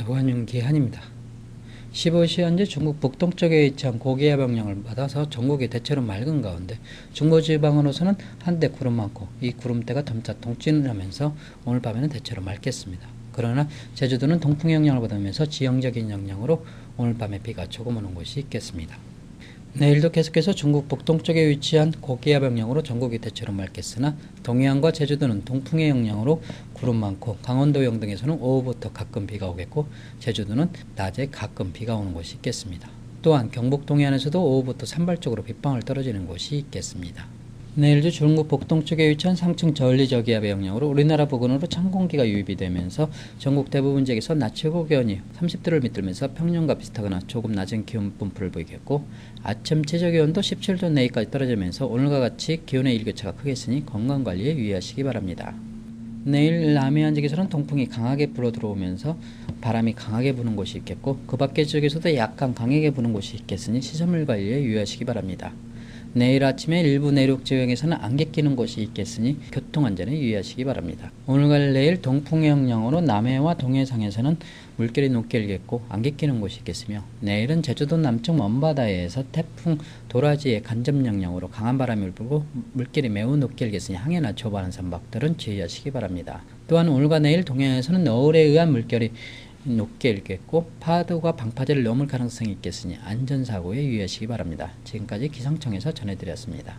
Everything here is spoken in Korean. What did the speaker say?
조관용 기 한입니다. 15시 현재 중국 북동쪽에 위치한 고기압 영향을 받아서 전국이 대체로 맑은 가운데 중부지방으로서는 한때 구름 많고 이 구름대가 점차 동진을 하면서 오늘 밤에는 대체로 맑겠습니다. 그러나 제주도는 동풍 영향을 받으면서 지형적인 영향으로 오늘 밤에 비가 조금 오는 곳이 있겠습니다. 내일도 계속해서 중국 북동쪽에 위치한 고기압 영향으로 전국이 대체로 맑겠으나 동해안과 제주도는 동풍의 영향으로 구름 많고 강원도 영등에서는 오후부터 가끔 비가 오겠고 제주도는 낮에 가끔 비가 오는 곳이 있겠습니다. 또한 경북 동해안에서도 오후부터 산발적으로 빗방울 떨어지는 곳이 있겠습니다. 내일도 중국 북동쪽에 위치한 상층 저울리 저기압의 영향으로 우리나라 부근으로 찬 공기가 유입이 되면서 전국 대부분 지역에서 낮 최고 기온이 30도를 밑들면서 평년과 비슷하거나 조금 낮은 기온 분포를 보이겠고 아침 최저 기온도 17도 내외까지 떨어지면서 오늘과 같이 기온의 일교차가 크겠으니 건강 관리에 유의하시기 바랍니다. 내일 남해안 지역에서는 동풍이 강하게 불어 들어오면서 바람이 강하게 부는 곳이 있겠고 그 밖의 지역에서도 약간 강하게 부는 곳이 있겠으니 시설물 관리에 유의하시기 바랍니다. 내일 아침에 일부 내륙 지역에서는 안개 끼는 곳이 있겠으니 교통 안전에 유의하시기 바랍니다. 오늘과 내일 동풍의 영향으로 남해와 동해상에서는 물결이 높게 일겠고 안개 끼는 곳이 있겠으며 내일은 제주도 남쪽 먼바다에서 태풍 도라지의 간접 영향으로 강한 바람이 불고 물결이 매우 높게 일겠으니 항해나 조반한 선박들은 주의하시기 바랍니다. 또한 오늘과 내일 동해안에서는 너울에 의한 물결이 높게 일겠고 파도가 방파제를 넘을 가능성이 있겠으니 안전사고에 유의하시기 바랍니다. 지금까지 기상청에서 전해드렸습니다.